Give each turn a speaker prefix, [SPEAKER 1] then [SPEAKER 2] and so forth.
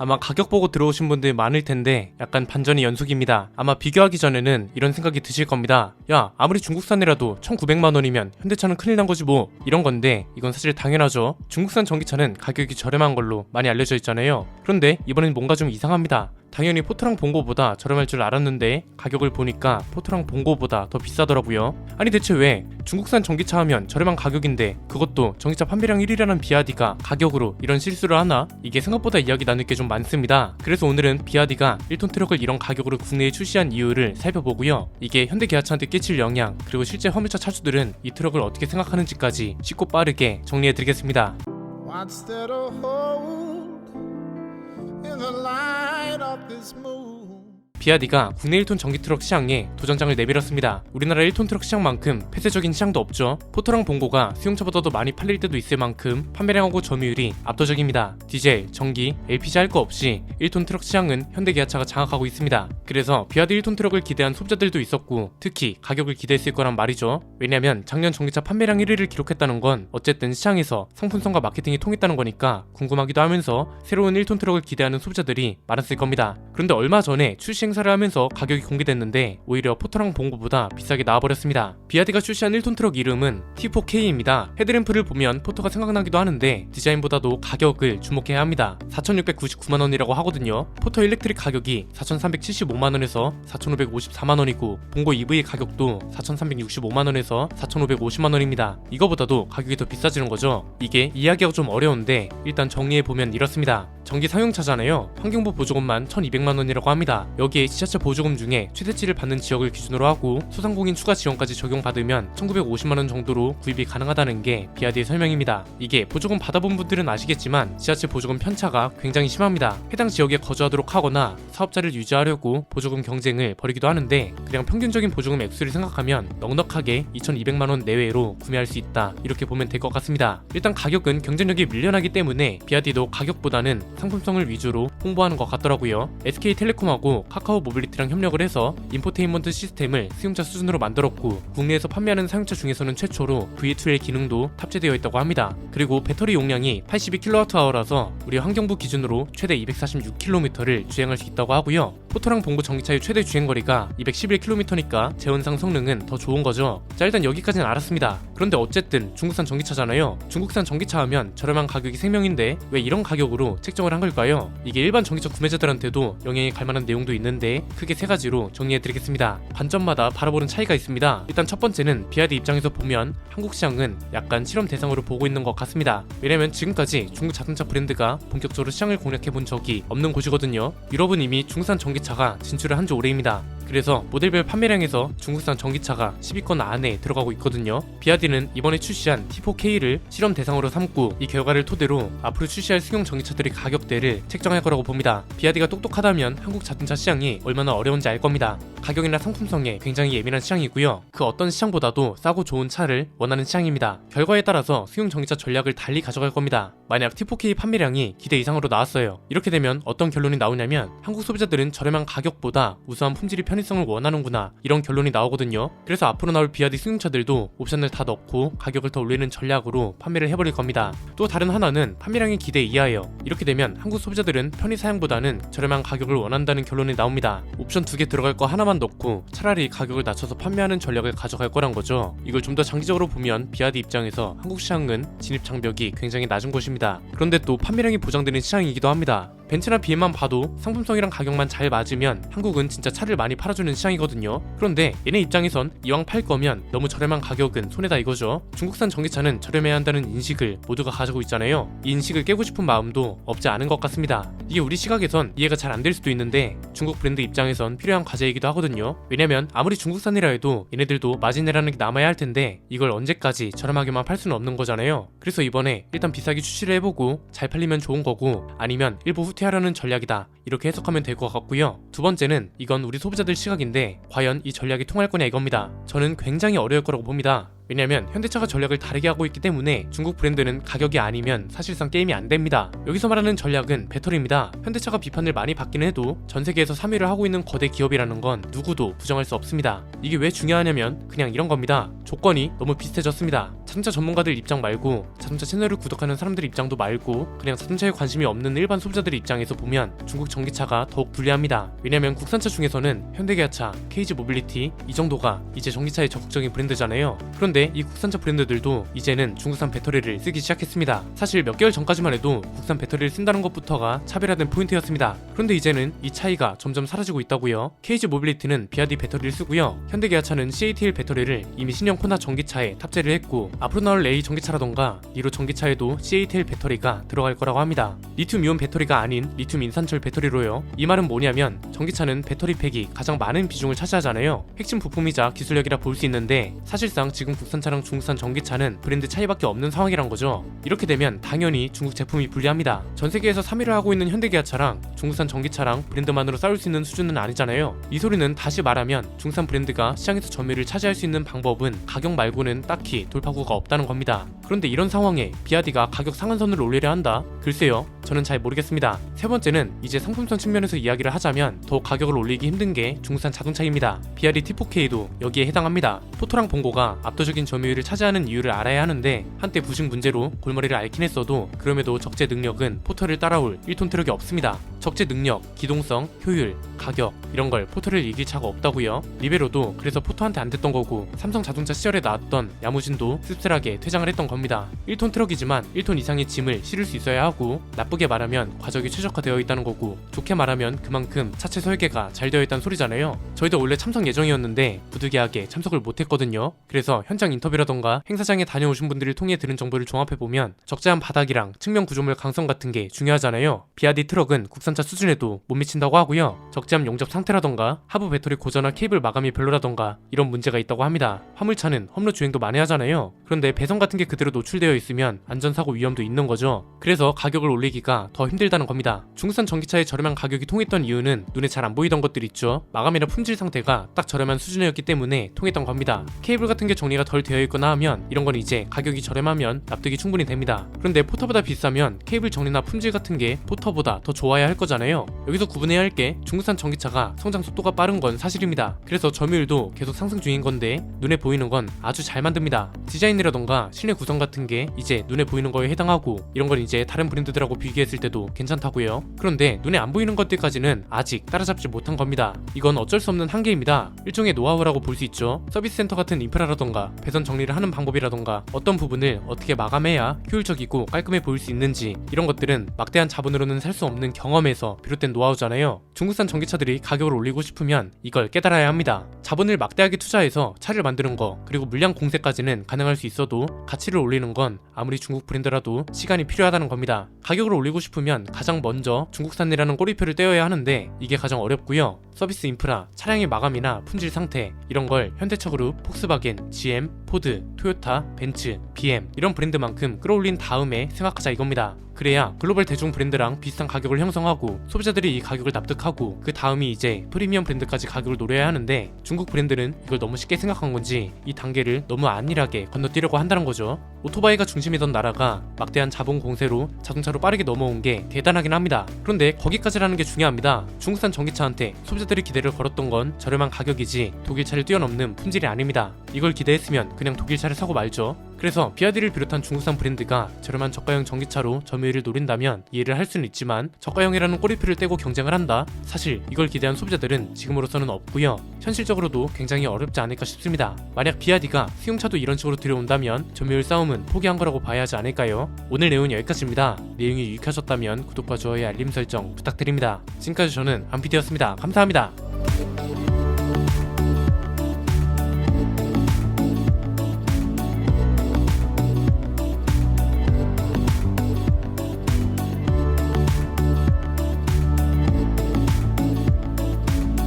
[SPEAKER 1] 아마 가격 보고 들어오신 분들 많을 텐데 약간 반전이 연속입니다. 아마 비교하기 전에는 이런 생각이 드실 겁니다. 야, 아무리 중국산이라도 1,900만 원이면 현대차는 큰일 난 거지 뭐. 이런 건데 이건 사실 당연하죠. 중국산 전기차는 가격이 저렴한 걸로 많이 알려져 있잖아요. 그런데 이번엔 뭔가 좀 이상합니다. 당연히 포트랑 본고보다 저렴할 줄 알았는데 가격을 보니까 포트랑 본고보다 더 비싸더라고요. 아니 대체 왜 중국산 전기차 하면 저렴한 가격인데 그것도 전기차 판매량 1위라는 비아디가 가격으로 이런 실수를 하나? 이게 생각보다 이야기 나눌 게 좀 많습니다. 그래서 오늘은 비아디가 1톤 트럭을 이런 가격으로 국내에 출시한 이유를 살펴보고요. 이게 현대 기아차한테 끼칠 영향 그리고 실제 화물차 차주들은 이 트럭을 어떻게 생각하는지까지 쉽고 빠르게 정리해드리겠습니다.
[SPEAKER 2] Not this move.
[SPEAKER 1] 비아디가 국내 1톤 전기 트럭 시장에 도전장을 내밀었습니다. 우리나라 1톤 트럭 시장만큼 폐쇄적인 시장도 없죠. 포토랑 봉고가 수용차보다도 많이 팔릴 때도 있을 만큼 판매량하고 점유율이 압도적입니다. 디젤, 전기, LPG 할 거 없이 1톤 트럭 시장은 현대기아차가 장악하고 있습니다. 그래서 비아디 1톤 트럭을 기대한 소비자들도 있었고 특히 가격을 기대했을 거란 말이죠. 왜냐면 작년 전기차 판매량 1위를 기록했다는 건 어쨌든 시장에서 상품성과 마케팅이 통했다는 거니까 궁금하기도 하면서 새로운 1톤 트럭을 기대하는 소비자들이 많았을 겁니다. 그런데 얼마 전에 출시 행사를 하면서 가격이 공개됐는데 오히려 포터랑 본거보다 비싸게 나와버렸습니다. 비아디가 출시한 1톤 트럭 이름은 T4K입니다. 헤드램프를 보면 포터가 생각나기도 하는데 디자인보다도 가격을 주목해야 합니다. 4,699만 원이라고 하거든요. 포터 일렉트릭 가격이 4,375만 원에서 4,554만 원이고 본고 EV 가격도 4,365만 원에서 4,550만 원입니다. 이거보다도 가격이 더 비싸지는 거죠. 이게 이해하기가 좀 어려운데 일단 정리해 보면 이렇습니다. 전기 상용차잖아요. 환경부 보조금만 1,200만 원이라고 합니다. 여기 에 지자체 보조금 중에 최대치를 받는 지역을 기준으로 하고 소상공인 추가 지원까지 적용받으면 1,950만 원 정도로 구입이 가능하다는 게 비아디의 설명입니다. 이게 보조금 받아본 분들은 아시겠지만 지자체 보조금 편차가 굉장히 심합니다. 해당 지역에 거주하도록 하거나 사업자를 유지하려고 보조금 경쟁을 벌이기도 하는데 그냥 평균적인 보조금 액수를 생각하면 넉넉하게 2,200만 원 내외로 구매할 수 있다. 이렇게 보면 될 것 같습니다. 일단 가격은 경쟁력이 밀려나기 때문에 비아디도 가격보다는 상품성을 위주로 홍보하는 것 같더라고요. SK텔레콤하고 카카오 모빌리티랑 협력을 해서 인포테인먼트 시스템을 수용차 수준으로 만들었고 국내에서 판매하는 사용차 중에서는 최초로 V2L 기능도 탑재되어 있다고 합니다. 그리고 배터리 용량이 82kWh라서 우리 환경부 기준으로 최대 246km를 주행할 수 있다고 하고요. 포토랑 봉고 전기차의 최대 주행거리가 211km니까 재원상 성능은 더 좋은 거죠. 자 일단 여기까지는 알았습니다. 그런데 어쨌든 중국산 전기차잖아요. 중국산 전기차 하면 저렴한 가격이 생명인데 왜 이런 가격으로 책정을 한 걸까요? 이게 일반 전기차 구매자들한테도 영향이 갈 만한 내용도 있는데 크게 세 가지로 정리해드리겠습니다. 관점마다 바라보는 차이가 있습니다. 일단 첫 번째는 비아디 입장에서 보면 한국 시장은 약간 실험 대상으로 보고 있는 것 같습니다. 왜냐면 지금까지 중국 자동차 브랜드가 본격적으로 시장을 공략해 본 적이 없는 곳이거든요. 유럽은 이미 중국산 전기차가 진출을 한 지 오래입니다. 그래서 모델별 판매량에서 중국산 전기차가 10위권 안에 들어가고 있거든요. 비아디는 이번에 출시한 T4K를 실험 대상으로 삼고 이 결과를 토대로 앞으로 출시할 승용 전기차들의 가격대를 책정할 거라고 봅니다. 비아디가 똑똑하다면 한국 자동차 시장이 얼마나 어려운지 알 겁니다. 가격이나 상품성에 굉장히 예민한 시장이고요. 그 어떤 시장보다도 싸고 좋은 차를 원하는 시장입니다. 결과에 따라서 승용 전기차 전략을 달리 가져갈 겁니다. 만약 T4K 판매량이 기대 이상으로 나왔어요. 이렇게 되면 어떤 결론이 나오냐면 한국 소비자들은 저렴한 가격보다 우수한 품질이 편 의성을 원하는구나 이런 결론이 나오거든요. 그래서 앞으로 나올 비아디 승용차들도 옵션을 다 넣고 가격을 더 올리는 전략으로 판매를 해버릴 겁니다. 또 다른 하나는 판매량이 기대 이하예요. 이렇게 되면 한국 소비자들은 편의 사양보다는 저렴한 가격을 원한다는 결론이 나옵니다. 옵션 두 개 들어갈 거 하나만 넣고 차라리 가격을 낮춰서 판매하는 전략을 가져갈 거란 거죠. 이걸 좀 더 장기적으로 보면 비아디 입장에서 한국 시장은 진입 장벽이 굉장히 낮은 곳입니다. 그런데 또 판매량이 보장되는 시장이기도 합니다. 벤츠나 BM만 봐도 상품성이랑 가격만 잘 맞으면 한국은 진짜 차를 많이 팔아주는 시장이거든요. 그런데 얘네 입장에선 이왕 팔 거면 너무 저렴한 가격은 손해다 이거죠. 중국산 전기차는 저렴해야 한다는 인식을 모두가 가지고 있잖아요. 이 인식을 깨고 싶은 마음도 없지 않은 것 같습니다. 이게 우리 시각에선 이해가 잘 안 될 수도 있는데 중국 브랜드 입장에선 필요한 과제이기도 하거든요. 왜냐면 아무리 중국산이라 해도 얘네들도 마진이라는 게 남아야 할 텐데 이걸 언제까지 저렴하게만 팔 수는 없는 거잖아요. 그래서 이번에 일단 비싸게 출시를 해보고 잘 팔리면 좋은 거고 아니면 일부 후퇴하려는 전략이다. 이렇게 해석하면 될 것 같고요. 두 번째는 이건 우리 소비자들 시각인데 과연 이 전략이 통할 거냐 이겁니다. 저는 굉장히 어려울 거라고 봅니다. 왜냐면 현대차가 전략을 다르게 하고 있기 때문에 중국 브랜드는 가격이 아니면 사실상 게임이 안 됩니다. 여기서 말하는 전략은 배터리입니다. 현대차가 비판을 많이 받기는 해도 전 세계에서 3위를 하고 있는 거대 기업이라는 건 누구도 부정할 수 없습니다. 이게 왜 중요하냐면 그냥 이런 겁니다. 조건이 너무 비슷해졌습니다. 자동차 전문가들 입장 말고 자동차 채널을 구독하는 사람들 입장도 말고 그냥 자동차에 관심이 없는 일반 소비자들 입장에서 보면 중국 전기차가 더욱 불리합니다. 왜냐면 국산차 중에서는 현대기아차, KG 모빌리티 이 정도가 이제 전기차의 적극적인 브랜드잖아요. 그런데 이 국산차 브랜드들도 이제는 중국산 배터리를 쓰기 시작했습니다. 사실 몇 개월 전까지만 해도 국산 배터리를 쓴다는 것부터가 차별화된 포인트였습니다. 그런데 이제는 이 차이가 점점 사라지고 있다고요. KG 모빌리티는 비아디 배터리를 쓰고요. 현대기아차는 CATL 배터리를 이미 신형 코나 전기차에 탑재를 했고 앞으로 나올 A 전기차라던가 니로 전기차에도 CATL 배터리가 들어갈 거라고 합니다. 리튬 이온 배터리가 아닌 리튬 인산철 배터리로요. 이 말은 뭐냐면 전기차는 배터리 팩이 가장 많은 비중을 차지하잖아요. 핵심 부품이자 기술력이라 볼 수 있는데 사실상 지금 국산 차랑 중국산 전기차는 브랜드 차이밖에 없는 상황이란 거죠. 이렇게 되면 당연히 중국 제품이 불리합니다. 전 세계에서 3위를 하고 있는 현대기아차랑 중국산 전기차랑 브랜드만으로 싸울 수 있는 수준은 아니잖아요. 이 소리는 다시 말하면 중산 브랜드가 시장에서 점유율을 차지할 수 있는 방법은 가격 말고는 딱히 돌파구가 없다는 겁니다. 그런데 이런 상황에 비아디가 가격 상한선을 올리려 한다? 글쎄요. 저는 잘 모르겠습니다. 세 번째는 이제 상품성 측면에서 이야기를 하자면 더 가격을 올리기 힘든 게 중국산 자동차입니다. 비아디 T4K도 여기에 해당합니다. 포토랑 봉고가 압도적인 점유율을 차지하는 이유를 알아야 하는데 한때 부식 문제로 골머리를 앓긴 했어도 그럼에도 적재 능력은 포터를 따라올 1톤 트럭이 없습니다. 적재 능력, 기동성, 효율, 가격 이런 걸 포터를 이길 차가 없다고요. 리베로도 그래서 포터한테 안 됐던 거고 삼성 자동차 시절에 나왔던 야무진도 씁쓸하게 퇴장을 했던 겁니다. 1톤 트럭이지만 1톤 이상의 짐을 실을 수 있어야 하고 나쁘게 말하면 과적이 최적화되어 있다는 거고 좋게 말하면 그만큼 차체 설계가 잘 되어 있다는 소리잖아요. 저희도 원래 참석 예정이었는데 부득이하게 참석을 못했거든요. 그래서 현장 인터뷰라던가 행사장에 다녀오신 분들을 통해 들은 정보를 종합해 보면 적재한 바닥이랑 측면 구조물 강성 같은 게 중요하잖아요. 비아디 트럭은 국산 차 수준에도 못 미친다고 하고요. 적재함 용접 상태라던가 하부 배터리 고전화 케이블 마감이 별로라던가 이런 문제가 있다고 합니다. 화물차는 험로 주행도 많이 하잖아요. 그런데 배선 같은 게 그대로 노출되어 있으면 안전사고 위험도 있는 거죠. 그래서 가격을 올리기가 더 힘들다는 겁니다. 중국산 전기차의 저렴한 가격이 통했던 이유는 눈에 잘 안 보이던 것들 있죠. 마감이나 품질 상태가 딱 저렴한 수준이었기 때문에 통했던 겁니다. 케이블 같은 게 정리가 덜 되어 있거나 하면 이런 건 이제 가격이 저렴하면 납득이 충분히 됩니다. 그런데 포터보다 비싸면 케이블 정리나 품질 같은 게 포터보다 더 좋아야 할 거잖아요. 여기서 구분해야 할 게 중국산 전기차가 성장 속도가 빠른 건 사실입니다. 그래서 점유율도 계속 상승 중인 건데 눈에 보이는 건 아주 잘 만듭니다. 디자인이라던가 실내 구성 같은 게 이제 눈에 보이는 거에 해당하고 이런 건 이제 다른 브랜드들하고 비교했을 때도 괜찮다고요. 그런데 눈에 안 보이는 것들까지는 아직 따라잡지 못한 겁니다. 이건 어쩔 수 없는 한계입니다. 일종의 노하우라고 볼 수 있죠. 서비스 센터 같은 인프라라던가 배선 정리를 하는 방법이라던가 어떤 부분을 어떻게 마감해야 효율적이고 깔끔해 보일 수 있는지 이런 것들은 막대한 자본으로는 살 수 없는 경험에 서 비롯된 노하우잖아요. 중국산 전기차들이 가격을 올리고 싶으면 이걸 깨달아야 합니다. 자본을 막대하게 투자해서 차를 만드는 거 그리고 물량 공세까지는 가능할 수 있어도 가치를 올리는 건 아무리 중국 브랜드라도 시간이 필요하다는 겁니다. 가격을 올리고 싶으면 가장 먼저 중국산이라는 꼬리표를 떼어야 하는데 이게 가장 어렵고요. 서비스 인프라, 차량의 마감이나 품질 상태 이런 걸 현대차그룹, 폭스바겐, GM, 포드, 토요타, 벤츠, BM 이런 브랜드만큼 끌어올린 다음에 생각하자 이겁니다. 그래야 글로벌 대중 브랜드랑 비슷한 가격을 형성하고 소비자들이 이 가격을 납득하고 그 다음이 이제 프리미엄 브랜드까지 가격을 노려야 하는데 중국 브랜드는 이걸 너무 쉽게 생각한 건지 이 단계를 너무 안일하게 건너뛰려고 한다는 거죠. 오토바이가 중심이던 나라가 막대한 자본 공세로 자동차로 빠르게 넘어온 게 대단하긴 합니다. 그런데 거기까지라는 게 중요합니다. 중국산 전기차한테 소비자들이 기대를 걸었던 건 저렴한 가격이지 독일차를 뛰어넘는 품질이 아닙니다. 이걸 기대했으면 그냥 독일차를 사고 말죠. 그래서 비아디를 비롯한 중국산 브랜드가 저렴한 저가형 전기차로 점유율을 노린다면 이해를 할 수는 있지만 저가형이라는 꼬리표를 떼고 경쟁을 한다? 사실 이걸 기대한 소비자들은 지금으로서는 없고요. 현실적으로도 굉장히 어렵지 않을까 싶습니다. 만약 비아디가 수용차도 이런 식으로 들여온다면 점유율 싸움 은 포기한 거라고 봐야 하지 않을까요? 오늘 내용은 여기까지입니다. 내용이 유익하셨다면 구독과 좋아요 알림 설정 부탁드립니다. 지금까지 저는 안피디였습니다. 감사합니다.